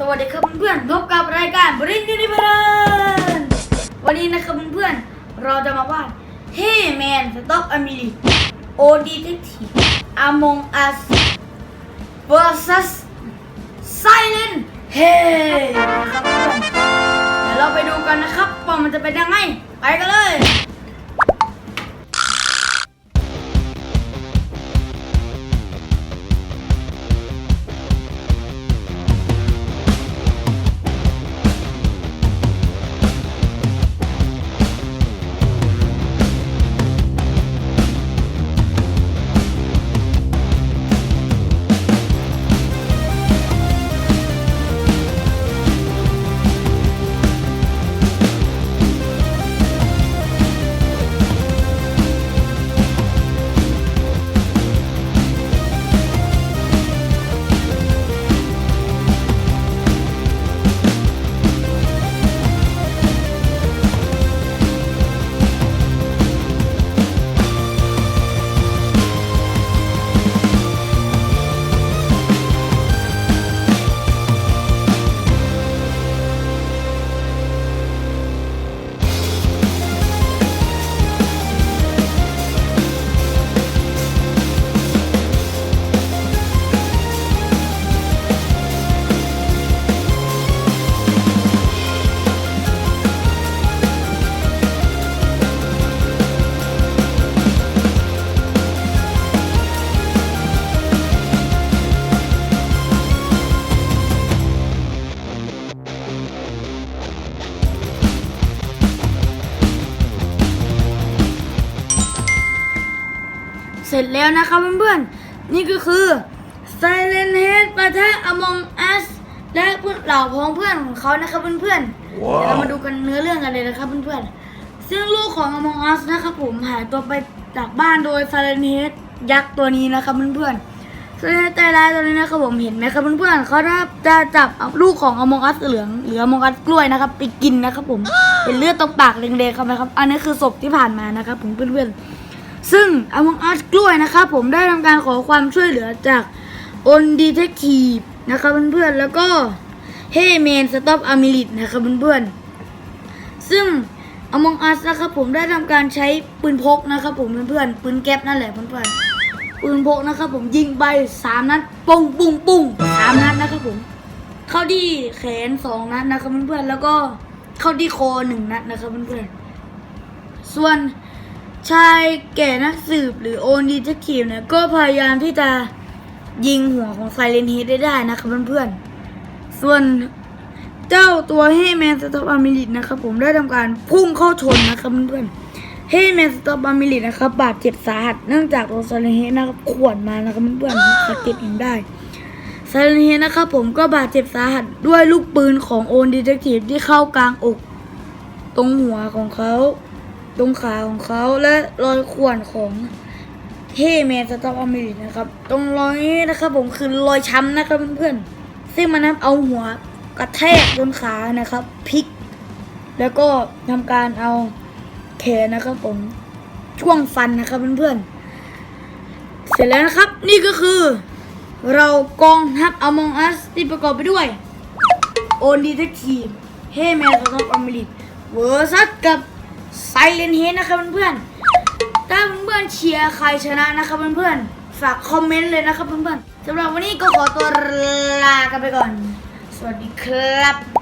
สวัสดีครับเพื่อนๆพบกับรายการบริงดิเพลินวันนี้นะครับเพื่อนๆเราจะมาวาดเฮ้แมนสต็อกอเมริโอดีเทคทีอามองอัส vs Silent h e นะครับเพื่อนเดี๋ยวเราไปดูกันนะครับว่ามันจะเป็นยังไง ไปกันเลย เสร็จแล้วนะครับเพื่อนๆ นี่ก็คือ Silent Head ปะทะ Among Us และเพื่อนเหล่าพ้องเพื่อนของเขานะครับเพื่อนๆว้าวเดี๋ยวเรามาดูกันเนื้อเรื่องกันเลยนะครับเพื่อนๆ ซึ่งลูกของ Among Us นะครับผมหายตัวไปจากบ้านโดย Silent Head ยักษ์ตัวนี้นะครับเพื่อนๆ Silent Head ใจร้ายตัวนี้นะครับผมเห็นไหมครับเพื่อนๆเขาจะจับเอาลูกของ Among Us เหลืองหรือ Among Us กล้วยนะครับไปกินนะครับผมเป็นเลือดตรงปากแดงๆครับนะครับ อันนี้คือศพที่ผ่านมานะครับผมเพื่อนๆ ซึ่ง Among Us กล้วยนะครับผมได้ทำการขอความช่วยเหลือจาก On Detective นะครับเพื่อนๆแล้วก็ Hey Man Stop a m i l i t นะครับเพื่อนๆซึ่ง Among Us นะครับผมได้ทำการใช้ปืนพกนะครับผมเพื่อนๆปืนแก๊ปนั่นแหละเพื่อนๆปืนพกนะครับผมยิงไปสามนัดปุ้งปุ้งปุ้งสามนัดนะครับผมเข้าที่แขนสองนัดนะครับเพื่อนๆแล้วก็เข้าที่คอหนึ่งนัดนะครับเพื่อนๆส่วน ชายแก่นักสืบหรือโอนดีเทคทีฟเนี่ยก็พยายามที่จะยิงหัวของไซเลนเฮดได้ได้นะครับเพื่อนๆ ส่วนเจ้าตัวเฮแมนสต็อปอามิลิตนะครับผมได้ทำการพุ่งเข้าชนนะครับเพื่อนๆเฮแมนสต็อปอามิลิตนะครับบาดเจ็บสาหัสเนื่องจากโดนไซเลนเฮดนะครับขวนมานะครับเพื่อนๆสะเก็ดเห็นได้ไซเลนเฮดนะครับผมก็บาดเจ็บสาหัสด้วยลูกปืนของโอนดีเทคทีฟที่เข้ากลางอก ตรงหัวของเขา ตรงขาของเขาและรอยข่วนของเฮแมนสต็อปอเมรินะครับ ตรงรอยนี้นะครับผมคือรอยช้ำนะครับเพื่อนๆซึ่งมันนั้นเอาหัวกระแทกบนขานะครับพลิก แล้วก็ทำการเอาแขนนะครับผมช่วงฟันนะครับเพื่อนๆเสร็จแล้วนะครับ นี่ก็คือ เรากองทัพอมองอัสที่ประกอบไปด้วยโอนดีเทคทีฟเฮแมนสต็อปอเมริกเวอร์ซัสกับ ไซเลนเฮดนะครับเพื่อนๆถ้าเพื่อนๆเชียร์ใครชนะนะครับเพื่อนๆฝากคอมเมนต์เลยนะครับเพื่อนๆสำหรับวันนี้ก็ขอตัวลากันไปก่อน สวัสดีครับ